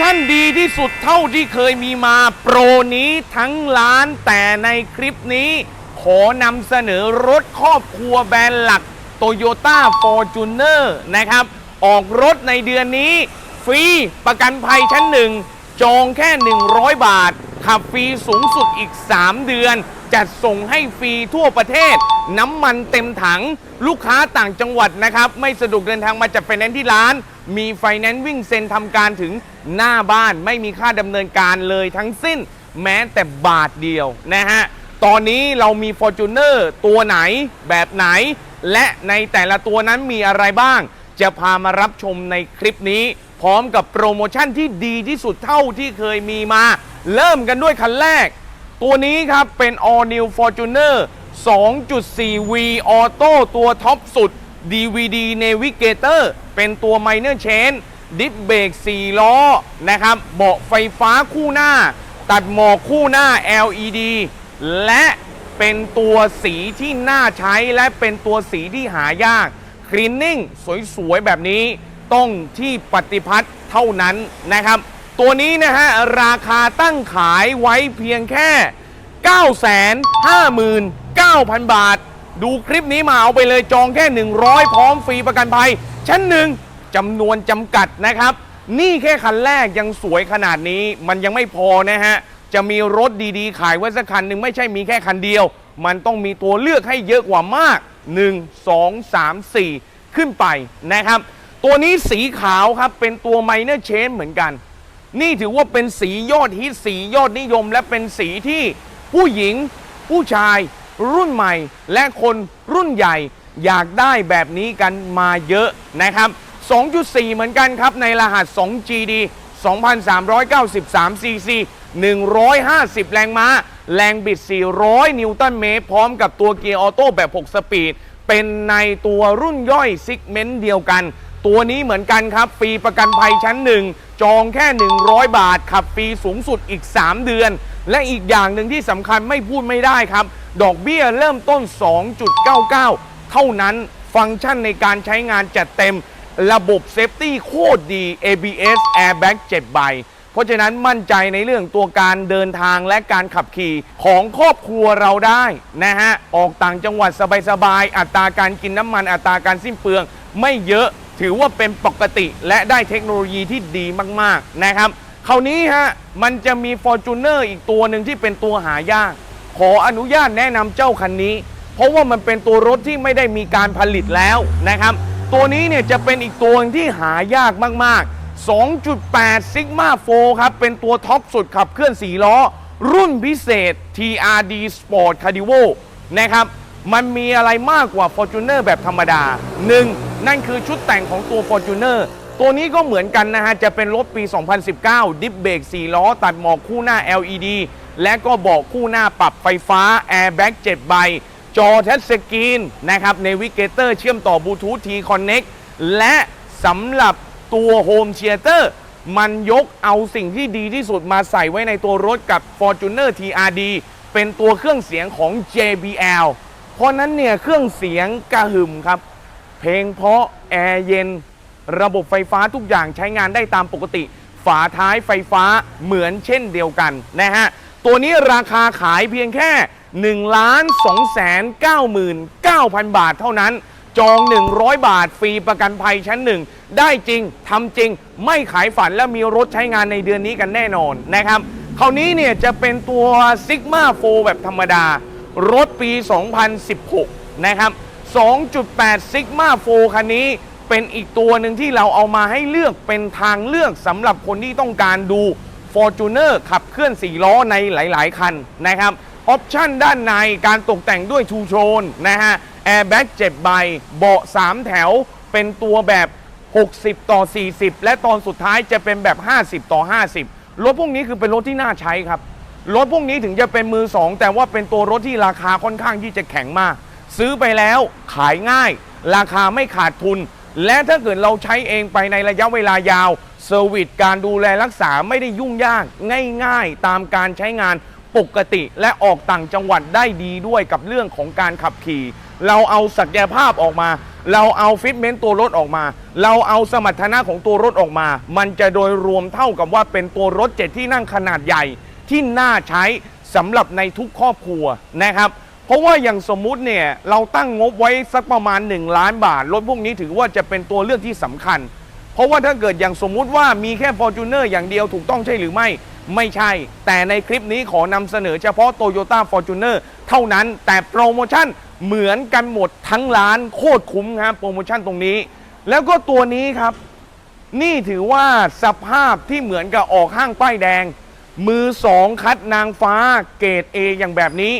ชั่นดีที่สุดเท่าที่เคยมีมาโปรนี้ทั้งร้านแต่ในคลิปนี้ ขอนำเสนอรถครอบครัวแบรนด์หลัก Toyota Fortuner นะครับ ออกรถในเดือนนี้ ฟรีประกันภัยชั้นหนึ่ง จองแค่ 100 บาท ขับฟรีสูงสุดอีก 3 เดือน จัดส่งให้ฟรีทั่วประเทศ น้ำมันเต็มถัง ลูกค้าต่างจังหวัดนะครับ ไม่สะดวกเดินทางมาจัดไฟแนนซ์ที่ร้าน มีไฟแนนซ์วิ่งเซ็นทำการถึงหน้าบ้านไม่มีค่าดำเนินการเลยทั้งสิ้นแม้แต่บาทเดียวนะฮะ ตอนนี้เรามี Fortuner ตัวไหนแบบไหน และในแต่ละตัวนั้นมีอะไรบ้าง จะพามารับชมในคลิปนี้ พร้อมกับโปรโมชั่นที่ดีที่สุดเท่าที่เคยมีมา เริ่มกันด้วยคันแรก ตัวนี้ครับเป็น All New Fortuner 2.4V Auto ตัวท็อปสุด DVD Navigator เป็นตัว Minor Chain ดิสเบรก4 ล้อนะครับ เบาะไฟฟ้าคู่หน้า ตัดหมอกคู่หน้า LED และเป็นตัวสีที่น่าใช้และเป็นตัวสีที่หายาก คลีนนิ่งสวยๆ แบบนี้ต้องที่ปฏิพัฒน์เท่านั้นนะครับ ตัวนี้นะฮะ ราคาตั้งขายไว้เพียงแค่ 959,000 บาท ดูคลิปนี้มาเอาไปเลยจองแค่ 100 พร้อมฟรีประกันภัย ชั้นหนึ่งจำนวนจำกัดนะครับ นี่แค่คันแรกยังสวยขนาดนี้มันยังไม่พอนะฮะ จะมีรถดีๆ ขายไว้สักคันหนึ่งไม่ใช่มีแค่คันเดียว มันต้องมีตัวเลือกให้เยอะกว่ามาก 1 2 3 4 ขึ้นไปนะครับ ตัวนี้สีขาวครับเป็นตัว Minor Change เหมือนกัน นี่ถือว่าเป็นสียอดฮิตสียอดนิยม และเป็นสีที่ผู้หญิงผู้ชาย รุ่นใหม่ และคนรุ่นใหญ่อยากได้แบบนี้กันมาเยอะนะครับ 2.4 เหมือนกันครับในรหัส 2GD 2,393 cc 150 แรงม้า แรงบิด 400 นิวตันเมตร พร้อมกับตัวเกียร์ออโต้แบบ 6 สปีด เป็นในตัวรุ่นย่อยซิกเมนต์เดียวกัน ตัวนี้เหมือนกันครับ ฟรีประกันภัยชั้นหนึ่งจองแค่ 100 บาท ขับฟรีสูงสุดอีก 3 เดือน และอีกอย่างหนึ่งที่สำคัญไม่พูดไม่ได้ครับ ดอกเบี้ยเริ่มต้น 2.99 เท่านั้นฟังก์ชันในการใช้งานจัดเต็ม ระบบเซฟตี้โคตรดี ABS Airbag 7 ใบ เพราะฉะนั้นมั่นใจในเรื่องตัวการเดินทางและการขับขี่ของครอบครัวเราได้นะฮะ ออกต่างจังหวัดสบายๆ อัตราการกินน้ำมันอัตราการสิ้นเปลือง ไม่เยอะถือว่าเป็นปกติและได้เทคโนโลยีที่ดีมากๆนะครับ คราวนี้ฮะมันจะมี Fortuner อีกตัวหนึ่งที่เป็นตัวหายาก ขออนุญาตแนะนำเจ้าคันนี้ เพราะว่ามันเป็นตัวรถที่ไม่ได้มีการผลิตแล้วนะครับ ตัวนี้เนี่ยจะเป็นอีกตัวที่หายากมากๆ 2.8 Sigma 4 ครับ เป็นตัวท็อปสุดขับเคลื่อน 4 ล้อ รุ่นพิเศษ TRD Sport Cardivo นะครับมันมีอะไรมากกว่า Fortuner แบบธรรมดา 1. นั่นคือชุดแต่งของตัว Fortuner ตัวนี้ก็เหมือนกันนะฮะ จะเป็นรถปี 2019 ดิฟเบรก4 ล้อ ตัดหมอกคู่หน้า LED และก็เบอกคู่หน้าปรับไฟฟ้า Airbag 7ใบ จอทัชสกรีนนะครับเนวิเกเตอร์เชื่อมต่อบลูทูธ T Connect และสำหรับตัวโฮมเชียเตอร์มันยกเอาสิ่งที่ดีที่สุดมาใส่ไว้ในตัวรถกับ Fortuner TRD เป็นตัวเครื่องเสียงของ JBL เพราะนั้นเนี่ยเครื่องเสียงกระหึ่มครับ เพลงเพราะแอร์เย็น ระบบไฟฟ้าทุกอย่างใช้งานได้ตามปกติ ฝาท้ายไฟฟ้าเหมือนเช่นเดียวกันนะฮะ ตัวนี้ราคาขายเพียงแค่1 2 9 9 0 0 0 บาทเท่านั้น จอง 100 บาท ฟรีประกันภัยชั้นหนึ่ง ได้จริงทำจริง ไม่ขายฝันและมีรถใช้งานในเดือนนี้กันแน่นอนนะครับคราวนี้เนี่ยจะเป็นตัว Sigma 4แบบธรรมดา รถปี 2016 นะครับ 2.8 Sigma 4คันนี้ เป็นอีกตัวหนึ่งที่เราเอามาให้เลือกเป็นทางเลือกสำหรับคนที่ต้องการดู Fortuner ขับเคลื่อน 4 ล้อในหลาย ๆ คันนะครับออปชั่นด้านในการตกแต่งด้วยทูโชนนะฮะแอร์แบ็ก7ใบเบาะ 3 แถว เป็นตัวแบบ 60 ต่อ 40 และตอนสุดท้ายจะเป็นแบบ 50 ต่อ 50 รถพวกนี้คือเป็นรถที่น่าใช้ครับ รถพวกนี้ถึงจะเป็นมือสองแต่ว่าเป็นตัวรถที่ราคาค่อนข้างที่จะแข็งมาก ซื้อไปแล้วขายง่าย ราคาไม่ขาดทุน และถ้าเกิดเราใช้เองไปในระยะเวลายาวเซอร์วิสการดูแลรักษาไม่ได้ยุ่งยากง่ายๆ ตามการใช้งานปกติและออกต่างจังหวัดได้ดีด้วยกับเรื่องของการขับขี่ เราเอาศักยภาพออกมา เราเอาฟิตเมนต์ตัวรถออกมา เราเอาสมรรถนะของตัวรถออกมา มันจะโดยรวมเท่ากับว่าเป็นตัวรถเจ็ดที่นั่งขนาดใหญ่ที่น่าใช้สำหรับในทุกครอบครัวนะครับ เพราะว่าอย่างสมมุติเนี่ยเราตั้งงบไว้สักประมาณ 1 ล้านบาทรถพวกนี้ถือว่าจะเป็นตัวเลือกที่สำคัญ เพราะว่าถ้าเกิดอย่างสมมุติว่ามีแค่ f o r t u n e r อย่างเดียวถูกต้องใช่หรือไม่ไม่ใช่ แต่ในคลิปนี้ขอนำเสนอเฉพาะ Toyota Fortuner เท่านั้นแต่โปรโมชั่นเหมือนกันหมดทั้งร้านโคตรคุ้มครับโปรโมชั่นตรงนี้ แล้วก็ตัวนี้ครับ นี่ถือว่าสภาพที่เหมือนกับออกห้างป้ายแดง มือสองคัดนางฟ้าเกรด A อย่างแบบนี้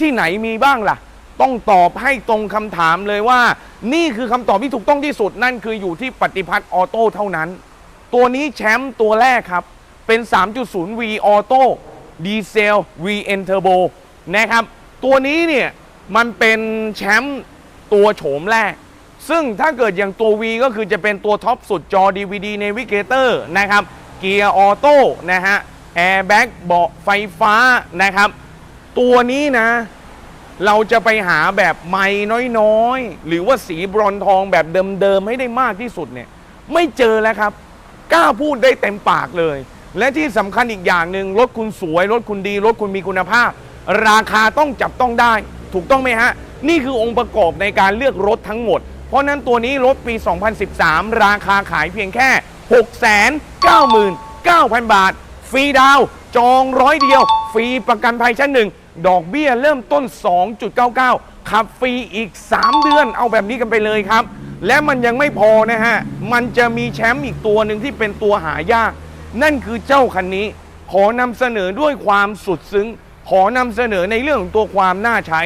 ที่ไหนมีบ้างล่ะ ต้องตอบให้ตรงคำถามเลยว่า นี่คือคำตอบที่ถูกต้องที่สุดนั่นคืออยู่ที่ปฏิพัฒน์ออโต้เท่านั้น ตัวนี้แชมป์ตัวแรกครับ เป็น 3.0 V ออโต้ดีเซล VN Turbo นะครับ ตัวนี้เนี่ยมันเป็นแชมป์ตัวโฉมแรก ซึ่งถ้าเกิดอย่างตัว V ก็คือจะเป็นตัวท็อปสุดจอ DVD Navigator นะครับ เกียร์ออโต้นะฮะแอร์แบ็กเบาะไฟฟ้านะครับ ตัวนี้นะ เราจะไปหาแบบไม้น้อยๆ หรือว่าสีบรอนทองแบบเดิมๆ ให้ได้มากที่สุดเนี่ย ไม่เจอแล้วครับ กล้าพูดได้เต็มปากเลย และที่สำคัญอีกอย่างหนึ่งรถคุณสวย รถคุณดี รถคุณมีคุณภาพ ราคาต้องจับต้องได้ ถูกต้องไหมฮะ นี่คือองค์ประกอบในการเลือกรถทั้งหมด เพราะนั้นตัวนี้รถปี 2013 ราคาขายเพียงแค่ 699,000 บาท ฟรีดาวจองร้อยเดียว ฟรีประกันภัยชั้นหนึ่ง ดอกเบี้ยเริ่มต้น 2.99 ขับฟรีอีก 3 เดือนเอาแบบนี้กันไปเลยครับ และมันยังไม่พอนะฮะ มันจะมีแชมป์อีกตัวหนึ่งที่เป็นตัวหายาก นั่นคือเจ้าคันนี้ ขอนำเสนอด้วยความสุดซึ้ง ขอนำเสนอในเรื่องของตัวความน่าใช้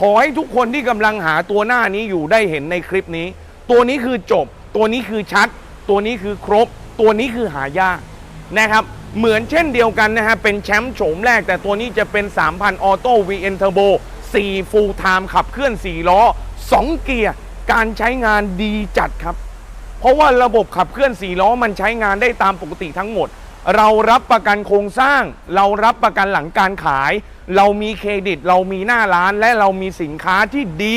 ขอให้ทุกคนที่กำลังหาตัวหน้านี้อยู่ได้เห็นในคลิปนี้ ตัวนี้คือจบ ตัวนี้คือชัด ตัวนี้คือครบ ตัวนี้คือหายากนะครับ เหมือนเช่นเดียวกันนะฮะ เป็นแชมป์โฉมแรก แต่ตัวนี้จะเป็น 3,000 ออโต้ VN Turbo 4 Full Time ขับเคลื่อน 4 ล้อ 2 เกียร์การใช้งานดีจัดครับ เพราะว่าระบบขับเคลื่อน 4 ล้อมันใช้งานได้ตามปกติทั้งหมด เรารับประกันโครงสร้าง เรารับประกันหลังการขาย เรามีเครดิต เรามีหน้าร้าน และเรามีสินค้าที่ดี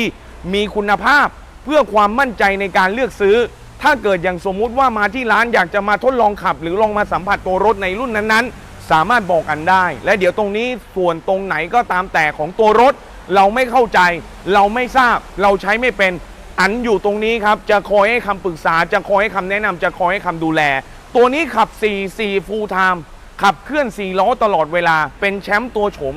มีคุณภาพ เพื่อความมั่นใจในการเลือกซื้อ ถ้าเกิดอย่างสมมุติว่ามาที่ร้านอยากจะมาทดลองขับ หรือลองมาสัมผัสตัวรถในรุ่นนั้นๆ สามารถบอกกันได้ และเดี๋ยวตรงนี้ส่วนตรงไหนก็ตามแต่ของตัวรถ เราไม่เข้าใจ เราไม่ทราบ เราใช้ไม่เป็น อันอยู่ตรงนี้ครับ จะคอยให้คำปรึกษา จะคอยให้คำแนะนำจะคอยให้คำดูแล ตัวนี้ขับ4 4 full time ขับเคลื่อน4ล้อตลอดเวลาเป็นแชมป์ตัวโฉม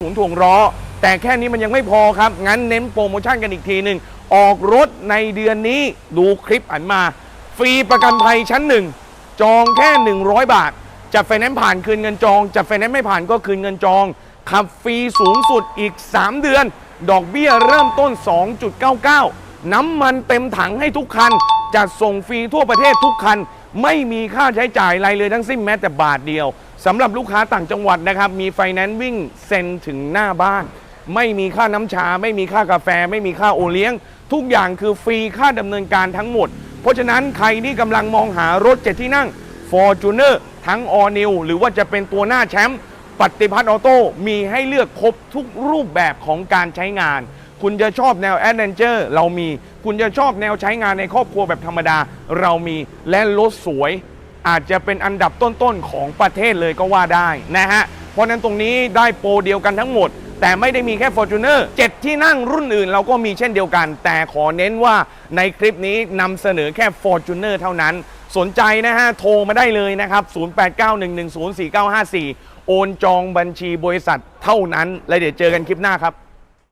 หมุนถ่วงล้อแต่แค่นี้มันยังไม่พอครับ งั้นเน้นโปรโมชั่นกันอีกทีหนึ่งออกรถในเดือนนี้ดูคลิปอันมา ฟรีประกันภัยชั้นหนึ่งจองแค่ 100 บาท จัดไฟแนนซ์ผ่านคืนเงินจอง จัดไฟแนนซ์ไม่ผ่านก็คืนเงินจอง ขับฟรีสูงสุดอีก 3 เดือน ดอกเบี้ยเริ่มต้น 2.99 น้ำมันเต็มถังให้ทุกคัน จัดส่งฟรีทั่วประเทศทุกคัน ไม่มีค่าใช้จ่ายอะไรเลยทั้งสิ้นแม้แต่บาทเดียว สำหรับลูกค้าต่างจังหวัดนะครับ มีไฟแนนซ์วิ่งเซ็นถึงหน้าบ้าน ไม่มีค่าน้ำชา ไม่มีค่ากาแฟ ไม่มีค่าโอเลี้ยง ทุกอย่างคือฟรีค่าดำเนินการทั้งหมด เพราะฉะนั้นใครที่กำลังมองหารถเจ็ดที่นั่ง Fortuner ทั้ง All New หรือว่าจะเป็นตัวหน้าแชมป์ปฏิพัฒน์ออโต้มีให้เลือกครบทุกรูปแบบของการใช้งาน คุณจะชอบแนวแอดเวนเจอร์เรามี คุณจะชอบแนวใช้งานในครอบครัวแบบธรรมดา เรามีและรถสวย อาจจะเป็นอันดับต้นๆของประเทศเลยก็ว่าได้นะฮะ เพราะนั้นตรงนี้ได้โปรเดียวกันทั้งหมด แต่ไม่ได้มีแค่ Fortuner 7 ที่นั่งรุ่นอื่นเราก็มีเช่นเดียวกัน แต่ขอเน้นว่าในคลิปนี้นำเสนอแค่ Fortuner เท่านั้น สนใจนะฮะ โทรมาได้เลยนะครับ 0891104954 โอนจองบัญชีบริษัทเท่านั้น และเดี๋ยวเจอกันคลิปหน้าครับ